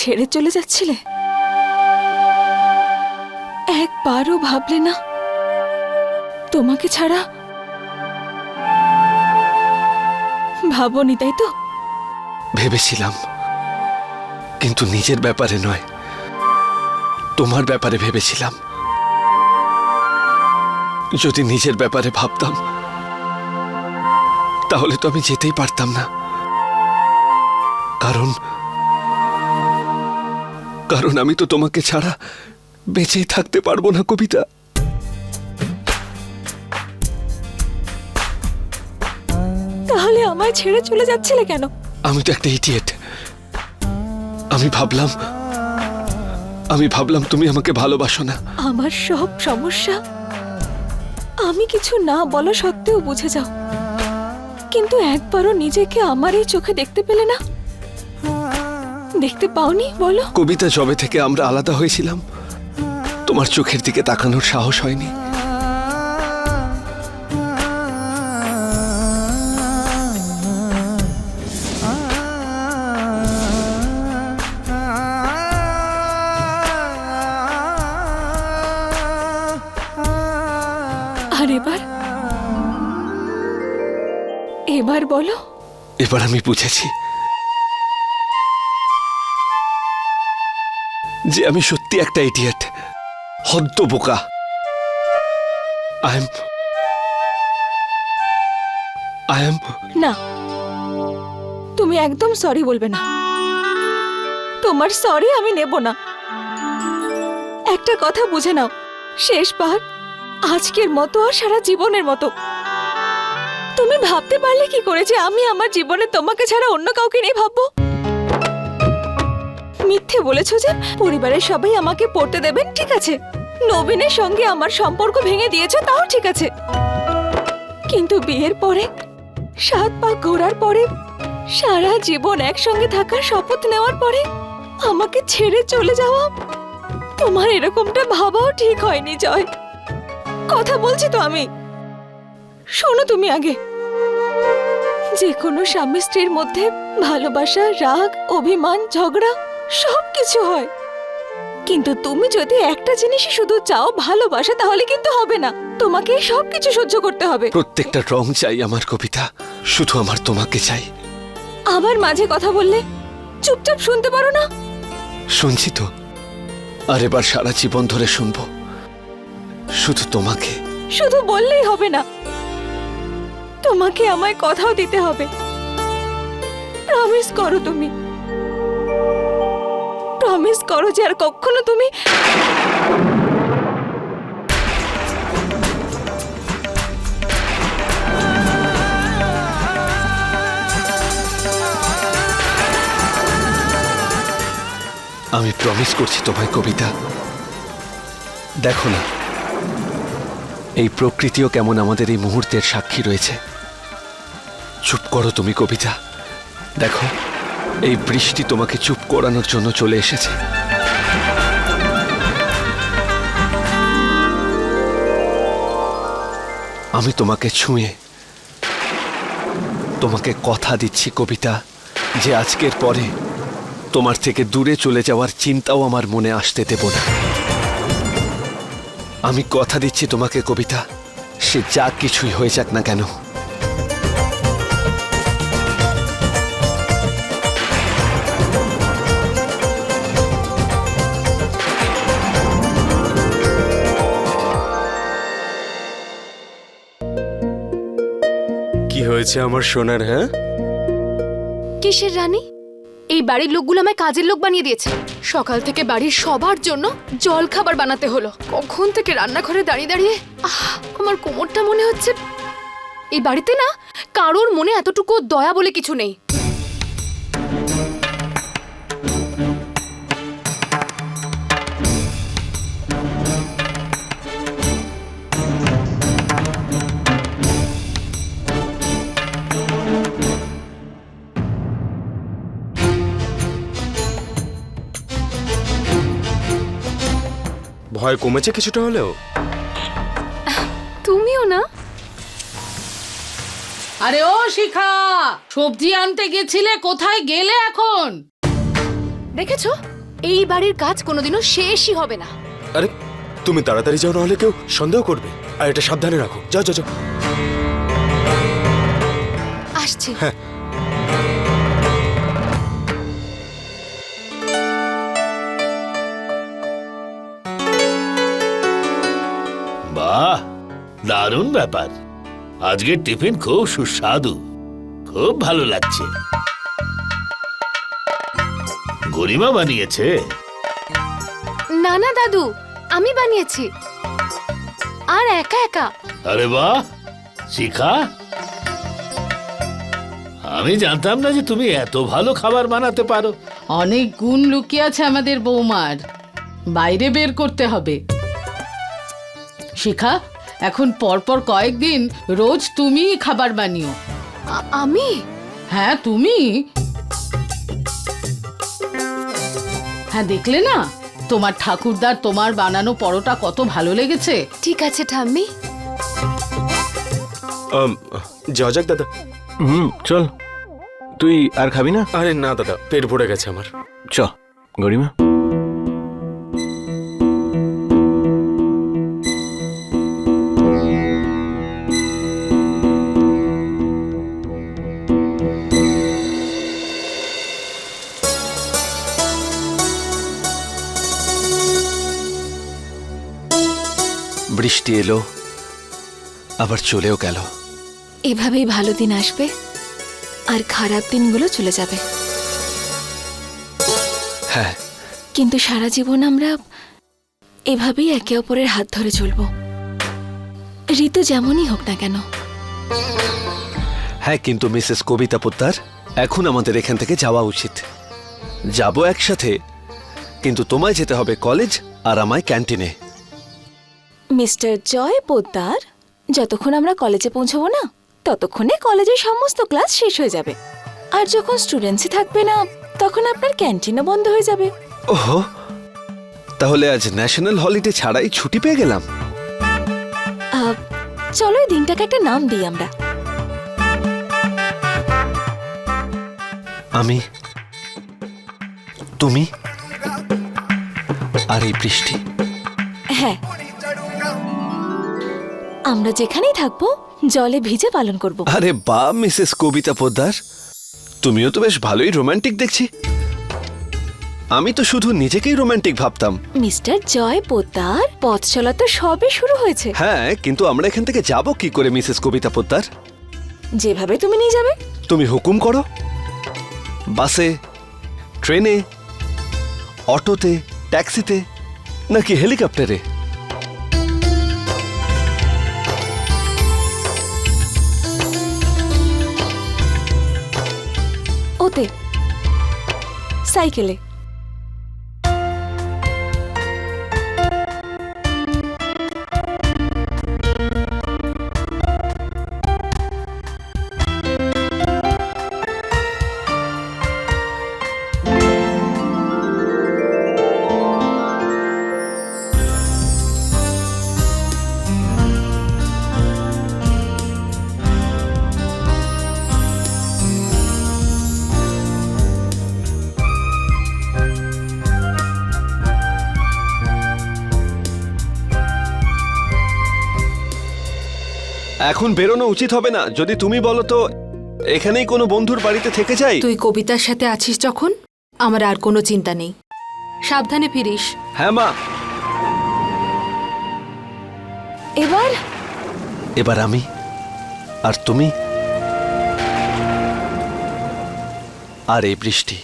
ছেড়ে চলে যাচ্ছিলে? একবারও ভাবলে না। তোমাকে ছাড়া ভাবনি, তাই তো? ভেবেছিলাম। কিন্তু নিজের ব্যাপারে নয়। তোমার ব্যাপারে ভেবেছিলাম। যদি নিজের ব্যাপারে ভাবতাম, তাহলে তো আমি যেতেই পারতাম না। কারণ আমি তো তোমাকে ছাড়া বেঁচেই থাকতে পারব না কবিতা। তাহলে আমায় ছেড়ে চলে যাচ্ছিলে কেন? আমি তো একটা ইডিয়েট আমি ভাবলাম আমি ভাবলাম তুমি আমাকে ভালোবাসো না। আমার সব সমস্যা। আমি কিছু না বলা সত্ত্বেও বুঝে যাও। কিন্তু একবারও নিজেকে আমার এই চোখে দেখতে পেলে না? দেখতে পাওনি বলো। কবিতা জবে থেকে আমরা আলাদা হয়েছিলাম তোমার চোখের দিকে তাকানোর সাহস হয়নি। আর এবার? এবার বলো। এবার আমি বুঝেছি যে আমি সত্যি একটা ইডিয়েট হদ্দ বোকা। আই এম আই এম না। তুমি একদম সরি বলবে না। তোমার সরি আমি নেব না। একটা কথা বুঝে নাও। শেষবার, আজকের মতো আর সারা জীবনের মতো। তুমি ভাবতে পারলে কি করে যে আমি আমার জীবনে তোমাকে ছাড়া অন্য কাউকে নেই ভাববো? মিথ্যে বলেছ যে পরিবারের সবাই আমাকে পড়তে দেবেন? ঠিক আছে। নবীনের সঙ্গে আমার সম্পর্ক ভেঙে দিয়েছ, তাও ঠিক আছে। কিন্তু বিয়ের পরে, সাত পা ঘোরার পরে, সারা জীবন একসঙ্গে থাকার শপথ নেওয়ার পরে আমাকে ছেড়ে চলে যাওয়া, তোমার এরকমটা ভাবাও ঠিক হয়নি, জয়। কথা বলছি তো আমি। শোনো তুমি আগে। যে কোনো স্বামী স্ত্রীর মধ্যে ভালোবাসা, রাগ, অভিমান, ঝগড়া সব কিছু হয়। কিন্তু তুমি যদি একটা জিনিসই শুধু চাও ভালোবাসা তাহলে কিন্তু হবে না। তোমাকে সব কিছু সহ্য করতে হবে। প্রত্যেকটা রং চাই আমার কবিতা শুধু আমার তোমাকে চাই। আবার মাঝে কথা বললে চুপচাপ শুনতে পারো না। শুনছি তো। আর এবার সারা জীবন ধরে শুনব। শুধু তোমাকে। শুধু বললেই হবে না। তোমাকে আমায় কথাও দিতে হবে। প্রমিস করো তুমি। প্রমিস করো যে আর কখনো তুমি আমি প্রমিস করছি তোমায়, কবিতা। দেখো না, এই প্রকৃতিও কেমন আমাদের এই মুহূর্তের সাক্ষী রয়েছে। চুপ করো তুমি, কবিতা। দেখো এই বৃষ্টি তোমাকে চুপ করানোর জন্য চলে এসেছে। আমি তোমাকে ছুঁয়ে, তোমাকে কথা দিচ্ছি, কবিতা, যে আজকের পরে তোমার থেকে দূরে চলে যাওয়ার চিন্তাও আমার মনে আসতে দেব না। আমি কথা দিচ্ছি তোমাকে, কবিতা, সে যা কিছুই হয়ে যাক না কেন হয়েছে আমার সোনার হ্যাঁ? কিসের রানী? এই বাড়ির লোকগুলো আমায় কাজের লোক বানিয়ে দিয়েছে। সকাল থেকে বাড়ির সবার জন্য জল খাবার বানাতে হলো। কখন থেকে রান্নাঘরে দাঁড়িয়ে দাঁড়িয়ে, আহ, আমার কোমরটা মনে হচ্ছে এই বাড়িতে না কারোর মনে এতটুকু দয়া বলে কিছু নেই। ভয় কমেছে কিছুটা হলেও? তুমিও না? আরে ও শিখা সবজি আনতে গেছিলে কোথায় গেলে এখন? দেখেছ? এই বাড়ির কাজ কোনোদিনও শেষই হবে না। আরে তুমি তাড়াতাড়ি যাও নাহলে কেউ সন্দেহ করবে। আর এটা সাবধানে রাখো। যাও যাও যাও। আসছি। বাহ দারুণ ব্যাপার। আজকের টিফিন খুব সুস্বাদু। খুব ভালো লাগছে। গরিমা বানিয়েছে? না না দাদু আমি বানিয়েছি। আর একা একা। আরে বাহ! শিখা? আমি জানতাম না যে তুমি এত ভালো খাবার বানাতে পারো। অনেক গুণ লুকিয়ে আছে আমাদের বৌমার। বাইরে বের করতে হবে। শিখা এখন পরপর কয়েকদিন রোজ তুমি খাবার বানিও। আ- আমি? হ্যাঁ তুমি। হ্যাঁ দেখলে না? তোমার ঠাকুরদার তোমার বানানো পরোটা কত ভালো লেগেছে। ঠিক আছে ঠাম্মি। আম, যাওয়া যাক দাদা। হুম চল। তুই আর খাবি না? আরে না দাদা পেট ভরে গেছে আমার। চ গরিমা। বৃষ্টি এলো আবার চলেও গেল। এভাবেই ভালো দিন আসবে আর খারাপ দিনগুলো চলে যাবে। হ্যাঁ। কিন্তু সারা জীবন আমরা এভাবেই একে অপরের হাত ধরে চলবো। ঋতু যেমনই হোক না কেন। হ্যাঁ কিন্তু মিসেস কবিতা পোদ্দার এখন আমাদের এখান থেকে যাওয়া উচিত। যাব একসাথে কিন্তু তোমায় যেতে হবে কলেজ আর আমায় ক্যান্টিনে। মিস্টার জয় পোদ্দার যতক্ষণ আমরা কলেজে পৌঁছবো না ততক্ষণে কলেজের সমস্ত ক্লাস শেষ হয়ে যাবে। আর যখন স্টুডেন্টসই থাকবে না তখন আপনার ক্যান্টিনও বন্ধ হয়ে যাবে। ওহো! তাহলে আজ ন্যাশনাল হলিডে ছাড়াই ছুটি পেয়ে গেলাম। আহ, চলো এই দিনটাকে একটা নাম দিই আমরা। আমি তুমি আর এই বৃষ্টি। হ্যাঁ আমরা যেখানেই থাকব জলে ভিজে পালন করব। আরে বা মিসেস কবিতা পোদ্দার। তুমিও তো বেশ ভালোই রোমান্টিক দেখছি। আমি তো শুধু নিজেকেই রোমান্টিক ভাবতাম। মিস্টার জয় পোদ্দার পথ চলা তো সবে শুরু হয়েছে। হ্যাঁ কিন্তু আমরা এখান থেকে যাব কি করে মিসেস কবিতা পোদ্দার? যেভাবে তুমি নিয়ে যাবে। তুমি হুকুম করো। বাসে ট্রেনে অটোতে ট্যাক্সিতে নাকি হেলিকপ্টারে? সাইকেলে এখন বেরোনো উচিত হবে না। যদি তুমি বলো তো এখানেই কোনো বন্ধুর বাড়িতে থেকে যাই? তুই কবিতার সাথে আছিস যখন? আমার আর কোনো চিন্তা নেই। সাবধানে ফিরিস। হ্যাঁ মা। এবার? এবার আমি আর তুমি? আর এই বৃষ্টি।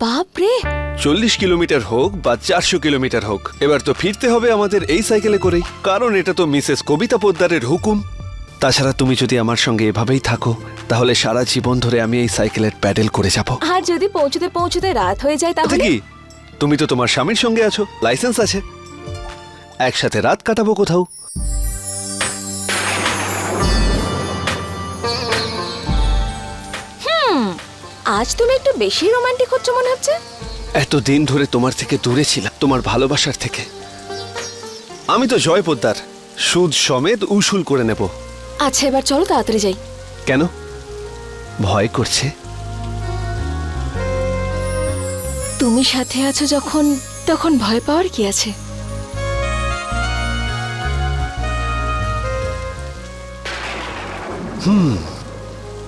বাপরে। চল্লিশ কিলোমিটার হোক বা চারশো কিলোমিটার হোক এবার তো ফিরতে হবে আমাদের এই সাইকেলে করেই কারণ এটা তো মিসেস কবিতা পোদ্দারের হুকুম। তাছাড়া তুমি যদি আমার সঙ্গে এভাবেই থাকো তাহলে সারা জীবন ধরে আমি এই সাইকেলের প্যাডেল করে যাব। আর যদি পৌঁছতে পৌঁছতে রাত হয়ে যায় তাহলে? কি? তুমি তো তোমার স্বামীর সঙ্গে আছো লাইসেন্স আছে। একসাথে রাত কাটাবো কোথাও। আজ তুমি একটু বেশি রোমান্টিক হচ্ছ মনে হচ্ছে? এত দিন ধরে তোমার থেকে দূরে ছিলাম তোমার ভালোবাসার থেকে। আমি তো জয় পোদ্দার সুদ সমেত উসুল করে নেব। আচ্ছা এবার চলো তাড়াতাড়ি যাই। কেন? ভয় করছে। তুমি সাথে আছো যখন তখন ভয় পাওয়ার কি আছে?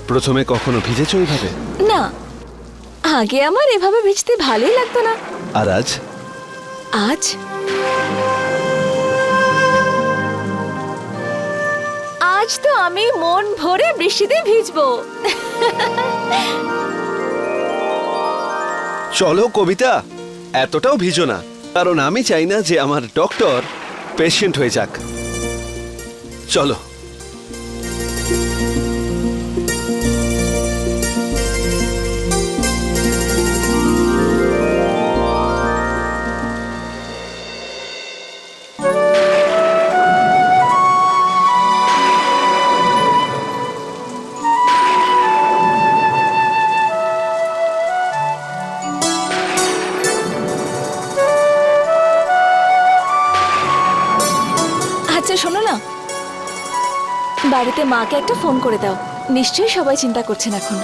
প্রথমে কখনো ভিজেছ ওইভাবে না। আগে আমার এভাবে ভিজতে ভালোই লাগতো না। আর আজ? আজ? আজ তো আমি মন ভরে বৃষ্টিতে ভিজবো। চলো কবিতা এতটাও ভিজো না। কারণ আমি চাই না যে আমার ডক্টর পেশেন্ট হয়ে যাক। চলো। না? বাড়িতে মাকে একটা ফোন করে দাও। নিশ্চয়ই সবাই চিন্তা করছেন এখন।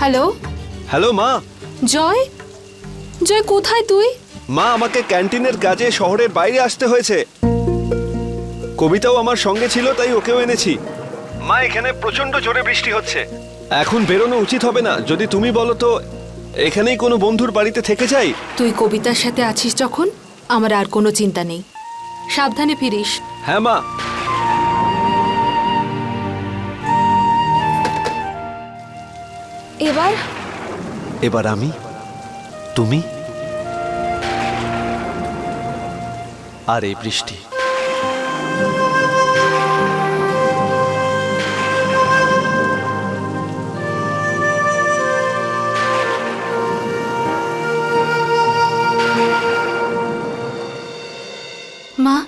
হ্যালো হ্যালো মা জয় জয় কোথায় তুই? মা আমাকে ক্যান্টিনের কাজে শহরের বাইরে আসতে হয়েছে। কবিতাও আমার সঙ্গে ছিল তাই ওকেও এনেছি। মা এখানে প্রচণ্ড জোরে বৃষ্টি হচ্ছে। এখন বেরোনো উচিত হবে না। যদি তুমি বলো তো এখানেই কোনো বন্ধুর বাড়িতে থেকে যাই? তুই কবিতার সাথে আছিস যখন? আমার আর কোনো চিন্তা নেই। সাবধানে ফিরিস। হ্যাঁ মা। এবার? এবার আমি? তুমি? আর এই বৃষ্টি। মা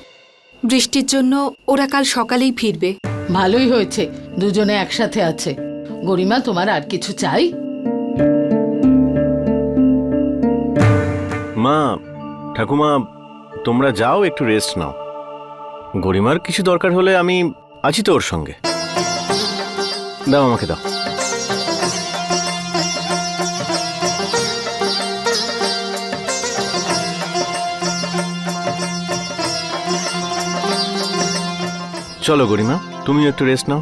বৃষ্টির জন্য ওরা কাল সকালেই ফিরবে। ভালোই হয়েছে দুজনে একসাথে আছে। গরিমা তোমার আর কিছু চাই? মা ঠাকুমা, তোমরা যাও, একটু রেস্ট নাও। গরিমার কিছু দরকার হলে আমি আছি তো ওর সঙ্গে। দাও আমাকে দাও। চলো গরিমা, তুমিও একটু রেস্ট নাও।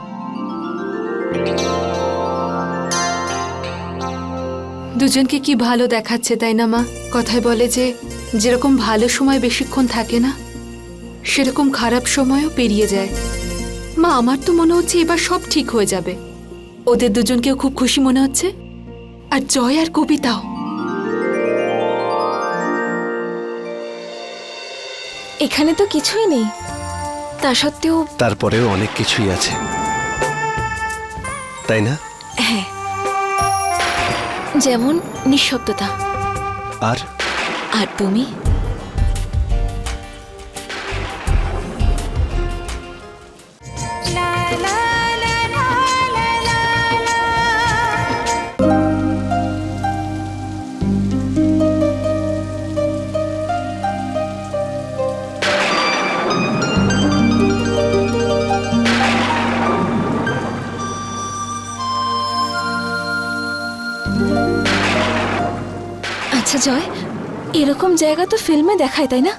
দুজনকে কি ভালো দেখাচ্ছে তাই না, মা? কথায় বলে যে যেরকম ভালো সময় বেশিক্ষণ থাকে না সেরকম খারাপ সময়ও পেরিয়ে যায়। মা আমার তো মনে হচ্ছে এবার সব ঠিক হয়ে যাবে। ওদের দুজনকেও খুব খুশি মনে হচ্ছে। আর জয় আর কবিতাও। এখানে তো কিছুই নেই। তা সত্ত্বেও তারপরেও অনেক কিছুই আছে। তাই না? হ্যাঁ। যেমন নিঃশব্দতা আর আর তুমি আচ্ছা জয় এরকম জায়গা তো ফিল্মে দেখায় তাই না?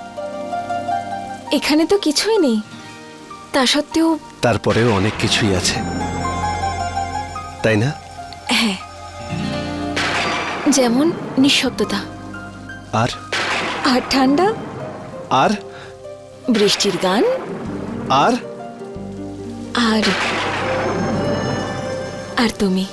এখানে তো কিছুই নেই। তা সত্ত্বেও তারপরেও অনেক কিছুই আছে। তাই না? হ্যাঁ। যেমন নিঃশব্দতা। আর? আর ঠান্ডা। আর? বৃষ্টির গান। আর? আর? আর তুমি?